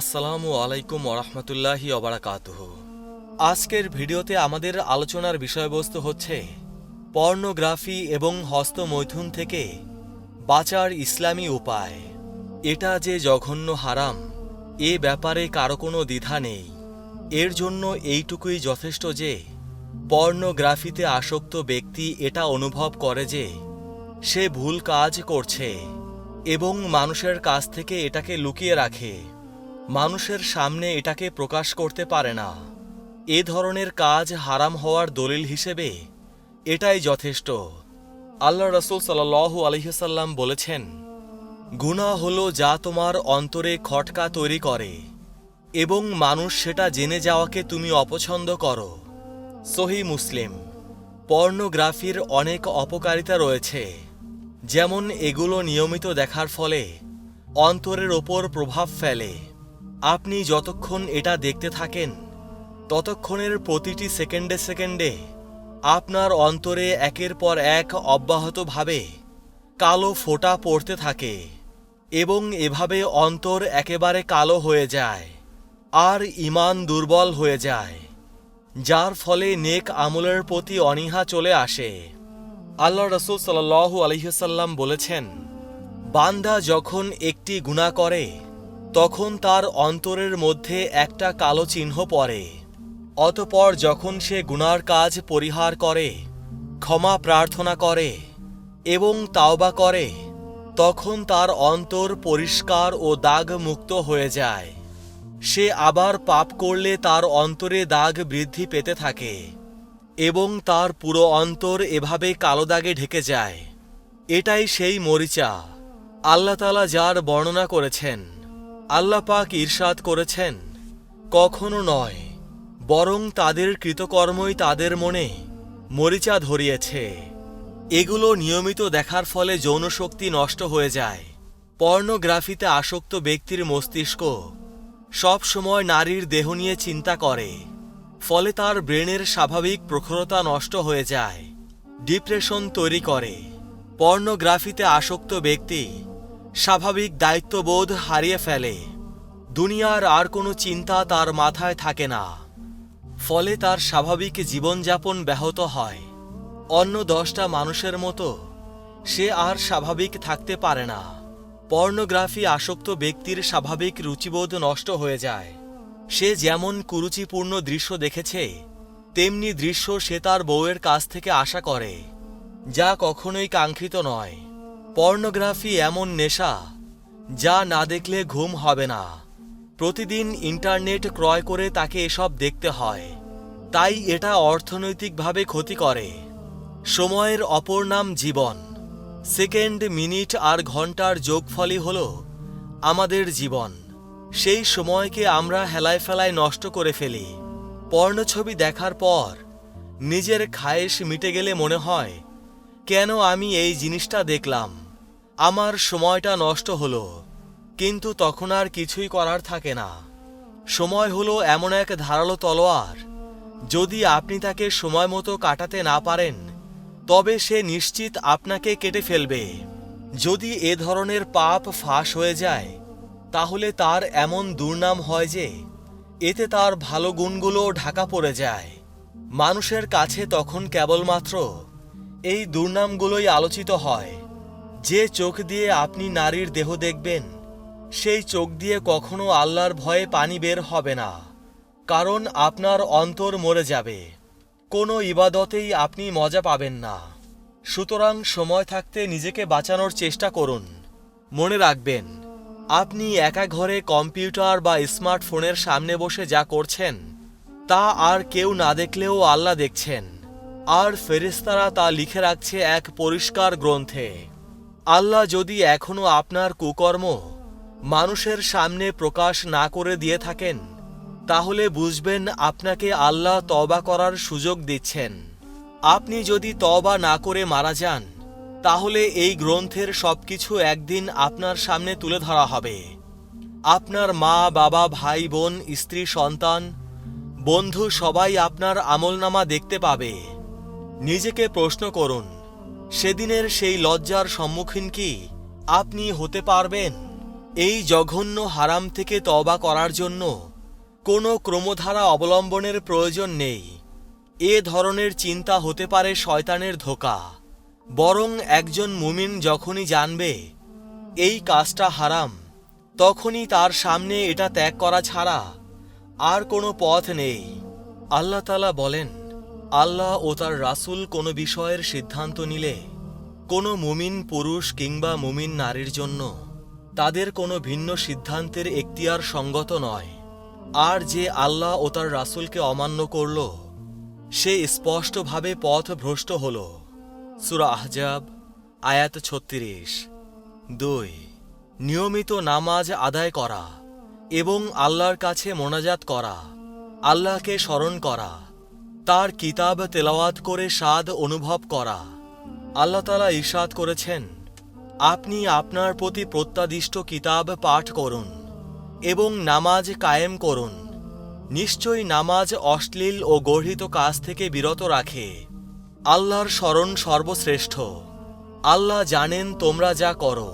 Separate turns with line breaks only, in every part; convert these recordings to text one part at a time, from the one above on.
আসসালামু আলাইকুম ওরহমতুল্লাহি অবরাকাতুহ আজকের ভিডিওতে আমাদের আলোচনার বিষয়বস্তু হচ্ছে পর্নোগ্রাফি এবং হস্তমৈথুন থেকে বাঁচার ইসলামী উপায়। এটা যে জঘন্য হারাম, এ ব্যাপারে কারও কোনো দ্বিধা নেই। এর জন্য এইটুকুই যথেষ্ট যে পর্নোগ্রাফিতে আসক্ত ব্যক্তি এটা অনুভব করে যে সে ভুল কাজ করছে এবং মানুষের কাছ থেকে এটাকে লুকিয়ে রাখে। মানুষের সামনে এটাকে প্রকাশ করতে পারে না। এ ধরনের কাজ হারাম হওয়ার দলিল হিসেবে এটাই যথেষ্ট। আল্লাহ রসুল সাল্লাহু আলহিসাল্লাম বলেছেন, গুনাহ হলো যা তোমার অন্তরে খটকা তৈরি করে এবং মানুষ সেটা জেনে যাওয়াকে তুমি অপছন্দ করো। সহি মুসলিম। পর্নোগ্রাফির অনেক অপকারিতা রয়েছে, যেমন এগুলো নিয়মিত দেখার ফলে অন্তরের ওপর প্রভাব ফেলে। আপনি যতক্ষণ এটা দেখতে থাকেন, ততক্ষণের প্রতিটি সেকেন্ডে সেকেন্ডে আপনার অন্তরে একের পর এক অব্যাহতভাবে কালো ফোঁটা পড়তে থাকে এবং এভাবে অন্তর একেবারে কালো হয়ে যায় আর ইমান দুর্বল হয়ে যায়, যার ফলে নেক আমলের প্রতি অনীহা চলে আসে। আল্লাহ রসুল সাল্লাহু আলহিসাল্লাম বলেছেন, বান্দা যখন একটি গুণা করে তখন তার অন্তরের মধ্যে একটা কালো চিহ্ন পড়ে। অতপর যখন সে গুনার কাজ পরিহার করে, ক্ষমা প্রার্থনা করে এবং তাওবা করে, তখন তার অন্তর পরিষ্কার ও দাগ মুক্ত হয়ে যায়। সে আবার পাপ করলে তার অন্তরে দাগ বৃদ্ধি পেতে থাকে এবং তার পুরো অন্তর এভাবে কালো দাগে ঢেকে যায়। এটাই সেই মরিচা। আল্লাহ তালা যার বর্ণনা করেছেন। আল্লাহ পাক ঈর্ষাদ করেছেন, কখনো নয়, বরং তাদের কৃতকর্মই তাদের মনে মরিচা ধরিয়েছে। এগুলো নিয়মিত দেখার ফলে যৌনশক্তি নষ্ট হয়ে যায়। পর্নোগ্রাফিতে আসক্ত ব্যক্তির মস্তিষ্ক সব সময় নারীর দেহ নিয়ে চিন্তা করে, ফলে তার ব্রেনের স্বাভাবিক প্রখরতা নষ্ট হয়ে যায়, ডিপ্রেশন তৈরি করে। পর্নোগ্রাফিতে আসক্ত ব্যক্তি স্বাভাবিক দায়িত্ববোধ হারিয়ে ফেলে। দুনিয়ার আর কোনো চিন্তা তার মাথায় থাকে না। ফলে তার স্বাভাবিক জীবনযাপন ব্যাহত হয়। অন্য দশটা মানুষের মতো সে আর স্বাভাবিক থাকতে পারে না। পর্নোগ্রাফি আসক্ত ব্যক্তির স্বাভাবিক রুচিবোধ নষ্ট হয়ে যায়। সে যেমন কুরুচিপূর্ণ দৃশ্য দেখেছে, তেমনি দৃশ্য সে তার বউয়ের কাছ থেকে আশা করে, যা কখনোই কাঙ্ক্ষিত নয়। পর্নোগ্রাফি এমন নেশা যা না দেখলে ঘুম হবে না। প্রতিদিন ইন্টারনেট ক্রয় করে তাকে এসব দেখতে হয়। তাই এটা অর্থনৈতিকভাবে ক্ষতি করে। সময়ের অপর নাম জীবন। সেকেন্ড মিনিট আর ঘণ্টার যোগফলই হল আমাদের জীবন। সেই সময়কে আমরা হেলায় ফেলায় নষ্ট করে ফেলি। পর্ণছবি দেখার পর নিজের খায়েশ মিটে গেলে মনে হয়, কেন আমি এই জিনিসটা দেখলাম? আমার সময়টা নষ্ট হলো, কিন্তু তখন আর কিছুই করার থাকে না। সময় হলো এমন এক ধারালো তলোয়ার। যদি আপনি তাকে সময় মতো কাটাতে না পারেন, তবে সে নিশ্চিত আপনাকে কেটে ফেলবে। যদি এ ধরনের পাপ ফাঁস হয়ে যায়, তাহলে তার এমন দুর্নাম হয় যে, এতে তার ভালো গুণগুলো ঢাকা পড়ে যায়। মানুষের কাছে তখন কেবলমাত্র এই দুর্নামগুলোই আলোচিত হয়। যে চোখ দিয়ে আপনি নারীর দেহ দেখবেন, সেই চোখ দিয়ে কখনো আল্লাহর ভয়ে পানি বের হবে না, কারণ আপনার অন্তর মরে যাবে। কোনো ইবাদতেই আপনি মজা পাবেন না। সুতরাং সময় থাকতে নিজেকে বাঁচানোর চেষ্টা করুন। মনে রাখবেন, আপনি একা ঘরে কম্পিউটার বা স্মার্টফোনের সামনে বসে যা করছেন, তা আর কেউ না দেখলেও আল্লাহ দেখছেন। আর ফেরেস্তারা তা লিখে রাখছে এক পরিষ্কার গ্রন্থে। আল্লাহ যদি এখনও আপনার কুকর্ম মানুষের সামনে প্রকাশ না করে দিয়ে থাকেন, তাহলে বুঝবেন আপনাকে আল্লাহ তবা করার সুযোগ দিচ্ছেন। আপনি যদি তবা না করে মারা যান, তাহলে এই গ্রন্থের সবকিছু একদিন আপনার সামনে তুলে ধরা হবে। আপনার মা, বাবা, ভাই, বোন, স্ত্রী, সন্তান, বন্ধু সবাই আপনার আমলনামা দেখতে পাবে। নিজেকে প্রশ্ন করুন সেদিনের সেই লজ্জার সম্মুখীন কি আপনি হতে পারবেন? এই জঘন্য হারাম থেকে তওবা করার জন্য কোনো ক্রমধারা অবলম্বনের প্রয়োজন নেই। এ ধরনের চিন্তা হতে পারে শয়তানের ধোকা। বরং একজন মুমিন যখনই জানবে, এই কাজটা হারাম, তখনই তার সামনে এটা ত্যাগ করা ছাড়া আর কোনো পথ নেই। আল্লাহ তালা বলেন আল্লাহ ও তার রাসূল কোনো বিষয়ের সিদ্ধান্ত নিলে, কোনো মুমিন পুরুষ কিংবা মুমিন নারীর জন্য তাদের কোনো ভিন্ন সিদ্ধান্তের এখতিয়ার সঙ্গত নয়। আর যে আল্লাহ ও তার রাসূলকে অমান্য করল, সে স্পষ্টভাবে পথ ভ্রষ্ট হল। সুরা আহজাব, আয়াত ছত্রিশ। দুই, নিয়মিত নামাজ আদায় করা এবং আল্লাহর কাছে মোনাজাত করা, আল্লাহকে স্মরণ করা। তার কিতাব তেলাওয়াত করে স্বাদ অনুভব করা। আল্লাহ তালা করেছেন, আপনি আপনার প্রতি প্রত্যাদিষ্ট কিতাব পাঠ করুন এবং নামাজ কায়েম করুন। নিশ্চয়ই নামাজ অশ্লীল ও গর্হিত কাজ থেকে বিরত রাখে। আল্লাহর স্মরণ সর্বশ্রেষ্ঠ। আল্লাহ জানেন তোমরা যা করো।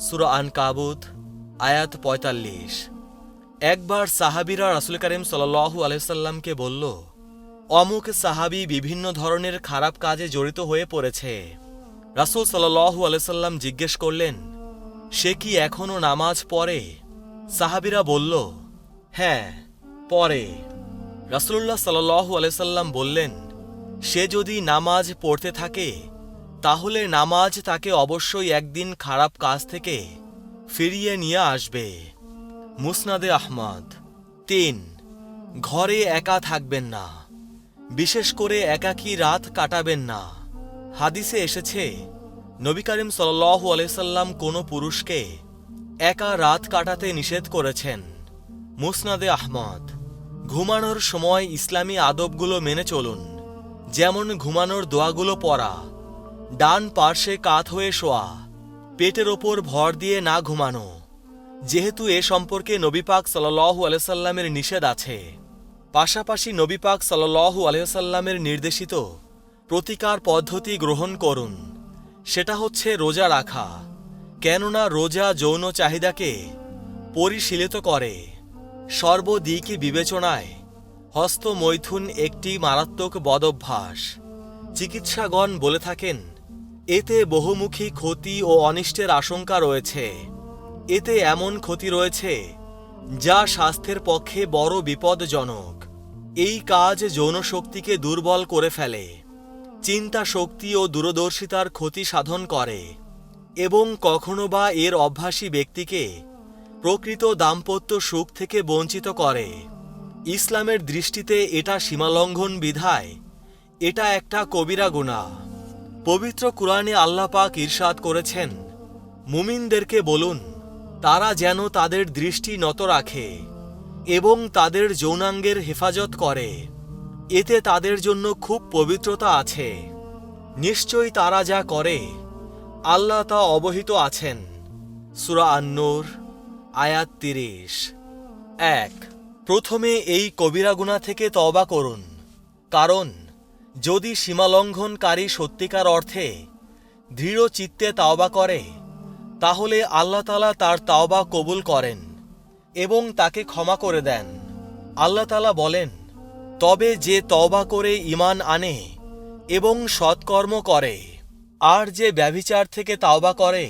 সুরা আন কাবুত আয়াত পঁয়তাল্লিশ। একবার সাহাবিরা রাসুল করিম সাল্লু আলাইসাল্লামকে বলল অমুক সাহাবি বিভিন্ন ধরনের খারাপ কাজে জড়িত হয়ে পড়েছে। রাসুল সাল্লু আলাইসাল্লাম জিজ্ঞেস করলেন, সে কি এখনও নামাজ পড়ে? সাহাবিরা বলল হ্যাঁ পরে রাসুল্লাহ সাল্লু আলাইসাল্লাম বললেন, সে যদি নামাজ পড়তে থাকে, তাহলে নামাজ তাকে অবশ্যই একদিন খারাপ কাজ থেকে ফিরিয়ে নিয়ে আসবে। মুসনাদে আহমদ, তিন, ঘরে একা থাকবেন না। বিশেষ করে একাকী রাত কাটাবেন না। হাদিসে এসেছে, নবী করিম সাল্লু আলাইসাল্লাম কোনো পুরুষকে একা রাত কাটাতে নিষেধ করেছেন। মুসনাদে আহমদ, ঘুমানোর সময় ইসলামী আদবগুলো মেনে চলুন। যেমন ঘুমানোর দোয়াগুলো পড়া, ডান পার্শ্বে কাত হয়ে শোয়া, পেটের ওপর ভর দিয়ে না ঘুমানো। যেহেতু এ সম্পর্কে নবীপাক সাল্লু আলাইসাল্লামের নিষেধ আছে। পাশাপাশি নবীপাক সাল্লু আলাইসাল্লামের নির্দেশিত প্রতিকার পদ্ধতি গ্রহণ করুন। সেটা হচ্ছে রোজা রাখা। কেননা রোজা যৌন চাহিদাকে পরিশীলিত করে। সর্বদিকই বিবেচনায় হস্তমৈথুন একটি মারাত্মক বদভ্যাস। চিকিৎসাগণ বলে থাকেন, এতে বহুমুখী ক্ষতি ও অনিষ্টের আশঙ্কা রয়েছে। এতে এমন ক্ষতি রয়েছে যা স্বাস্থ্যের পক্ষে বড় বিপদজনক। এই কাজ যৌন শক্তিকে দুর্বল করে ফেলে। চিন্তা শক্তি ও দূরদর্শিতার ক্ষতি সাধন করে এবং কখনো বা এর অভ্যাসী ব্যক্তিকে প্রকৃত দাম্পত্য সুখ থেকে বঞ্চিত করে। ইসলামের দৃষ্টিতে এটা সীমালঙ্ঘন বিধায়, এটা একটা কবিরা গুণা। পবিত্র কুরআনে আল্লাহ পাক ইরশাদ করেছেন, মুমিনদেরকে বলুন, তারা যেন তাদের দৃষ্টি নত রাখে। এবং তাদের যৌনাঙ্গের হেফাজত করে। এতে তাদের জন্য খুব পবিত্রতা আছে। নিশ্চয়ই তারা যা করে, আল্লাহ তা অবহিত আছেন। সুরা আন্নুর, আয়াত তিরিশ। এক, প্রথমে এই কবিরা গুণা থেকে তওবা করুন। কারণ, যদি সীমালঙ্ঘনকারী সত্যিকার অর্থে দৃঢ় চিত্তে তাওবা করে, তাহলে আল্লাহ তালা তার তাওবা কবুল করেন। এবং তাকে ক্ষমা করে দেন। আল্লাহ তালা বলেন, তবে যে তওবা করে ইমান আনে এবং সৎকর্ম করে, আর যে ব্যভিচার থেকে তাওবা করে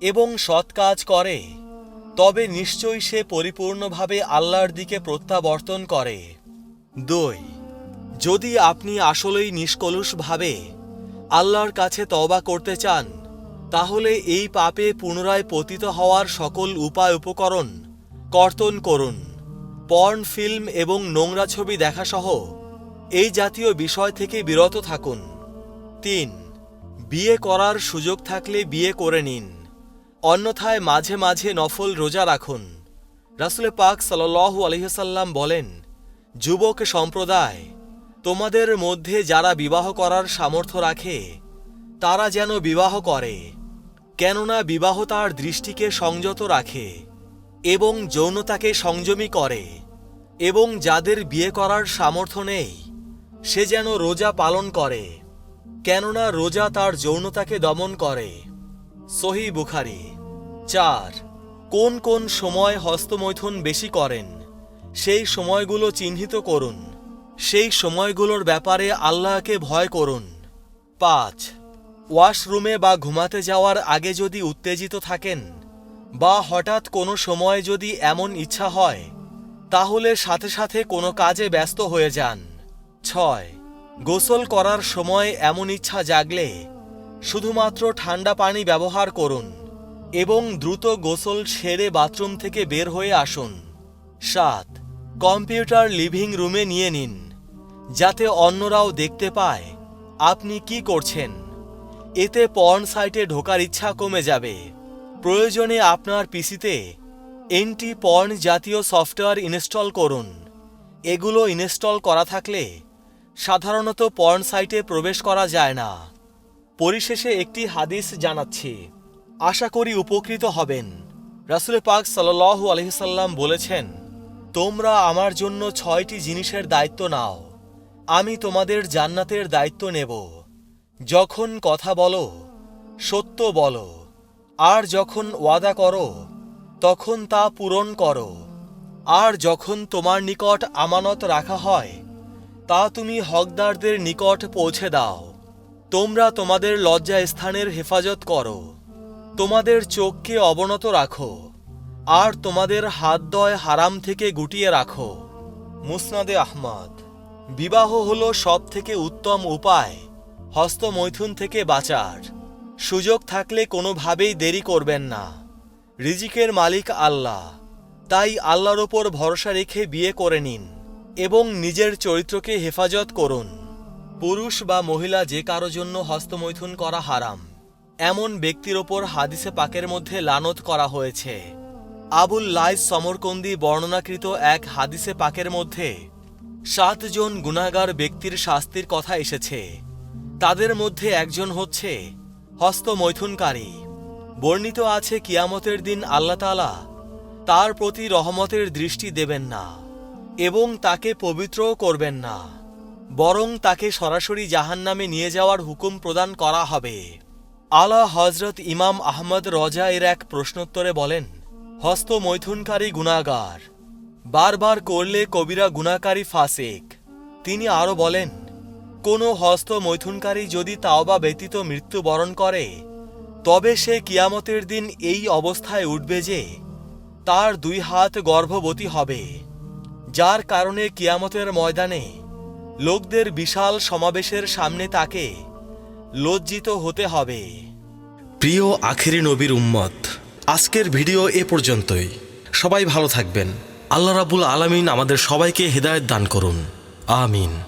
এবং সৎ কাজ করে, তবে নিশ্চয়ই সে পরিপূর্ণভাবে আল্লাহর দিকে প্রত্যাবর্তন করে। দুই, যদি আপনি আসলেই নিষ্কলুষভাবে আল্লাহর কাছে তওবা করতে চান, তাহলে এই পাপে পুনরায় পতিত হওয়ার সকল উপায় উপকরণ কর্তন করুন। পর্ন, ফিল্ম এবং নোংরা ছবি দেখাসহ এই জাতীয় বিষয় থেকে বিরত থাকুন। তিন, বিয়ে করার সুযোগ থাকলে বিয়ে করে নিন। অন্যথায় মাঝে মাঝে নফল রোজা রাখুন। রাসুলে পাক সাল্লু আলহিসাল্লাম বলেন, যুবক সম্প্রদায়, তোমাদের মধ্যে যারা বিবাহ করার সামর্থ্য রাখে, তারা যেন বিবাহ করে। কেননা বিবাহ তার দৃষ্টিকে সংযত রাখে। এবং যৌনতাকে সংযমী করে, এবং যাদের বিয়ে করার সামর্থ্য নেই, সে যেন রোজা পালন করে, কেননা রোজা তার যৌনতাকে দমন করে। সহি বুখারি, চার, কোন কোন সময় হস্তমৈথুন বেশি করেন, সেই সময়গুলো চিহ্নিত করুন, সেই সময়গুলোর ব্যাপারে আল্লাহকে ভয় করুন। পাঁচ, ওয়াশরুমে বা ঘুমাতে যাওয়ার আগে যদি উত্তেজিত থাকেন বা হঠাৎ কোনো সময় যদি এমন ইচ্ছা হয়, তাহলে সাথে সাথে কোনো কাজে ব্যস্ত হয়ে যান। ছয়, গোসল করার সময় এমন ইচ্ছা জাগলে শুধুমাত্র ঠান্ডা পানি ব্যবহার করুন এবং দ্রুত গোসল সেরে বাথরুম থেকে বের হয়ে আসুন। সাত, কম্পিউটার লিভিং রুমে নিয়ে নিন, যাতে অন্যরাও দেখতে পায় আপনি কি করছেন। এতে পর্ন সাইটে ঢোকার ইচ্ছা কমে যাবে। প্রয়োজনে আপনার পিসিতে এন্টি পর্ন জাতীয় সফটওয়্যার ইনস্টল করুন। এগুলো ইনস্টল করা থাকলে সাধারণত পর্ন সাইটে প্রবেশ করা যায় না। পরিশেষে একটি হাদিস জানাচ্ছি। আশা করি উপকৃত হবেন। রাসুল পাক সাল্লাহ আলহিসাল্লাম বলেছেন, তোমরা আমার জন্য ছয়টি জিনিসের দায়িত্ব নাও। আমি তোমাদের জান্নাতের দায়িত্ব নেব। যখন কথা বলো, সত্য বলো। আর যখন ওয়াদা করো, তখন তা পূরণ করো। আর যখন তোমার নিকট আমানত রাখা হয়, তা তুমি হকদারদের নিকট পৌঁছে দাও। তোমরা তোমাদের লজ্জা স্থানের হেফাজত করো। তোমাদের চোখকে অবনত রাখো। আর তোমাদের হাতদয় হারাম থেকে গুটিয়ে রাখো। মুসনাদে আহমদ। বিবাহ হলো সব থেকে উত্তম উপায়, হস্তমৈথুন থেকে বাঁচার। সুযোগ থাকলে কোনোভাবেই দেরি করবেন না। রিজিকের মালিক আল্লাহ। তাই আল্লাহর ওপর ভরসা রেখে বিয়ে করে নিন এবং নিজের চরিত্রকে হেফাজত করুন। পুরুষ বা মহিলা যে কারও জন্য হস্তমৈথুন করা হারাম। এমন ব্যক্তির ওপর হাদিসে পাকের মধ্যে লানত করা হয়েছে। আবুল লাইস সমরকন্দি বর্ণনাকৃত এক হাদিসে পাকের মধ্যে সাতজন গুণাগার ব্যক্তির শাস্তির কথা এসেছে। তাদের মধ্যে একজন হচ্ছে হস্তমৈথুনকারী। বর্ণিত আছে কিয়ামতের দিন আল্লাহ তালা তার প্রতি রহমতের দৃষ্টি দেবেন না এবং তাকে পবিত্রও করবেন না, বরং তাকে সরাসরি জাহান্নামে নিয়ে যাওয়ার হুকুম প্রদান করা হবে। আলা হজরত ইমাম আহমদ রজা এর এক প্রশ্নোত্তরে বলেন হস্ত মৈথুনকারী গুণাগার বারবার করলে কবিরা গুণাকারী ফাসেক। তিনি আরও বলেন কোনো হস্ত মৈথুনকারী যদি তাওবা ব্যতীত মৃত্যুবরণ করে, তবে সে কিয়ামতের দিন এই অবস্থায় উঠবে যে, তার দুই হাত গর্ভবতী হবে, যার কারণে কিয়ামতের ময়দানে লোকদের বিশাল সমাবেশের সামনে তাকে লজ্জিত হতে হবে।
প্রিয় আখেরি নবীর উম্মত, আজকের ভিডিও এ পর্যন্তই। সবাই ভালো থাকবেন। আল্লাহ রাবুল আলামিন আমাদের সবাইকে হেদায়েত দান করুন। আমিন।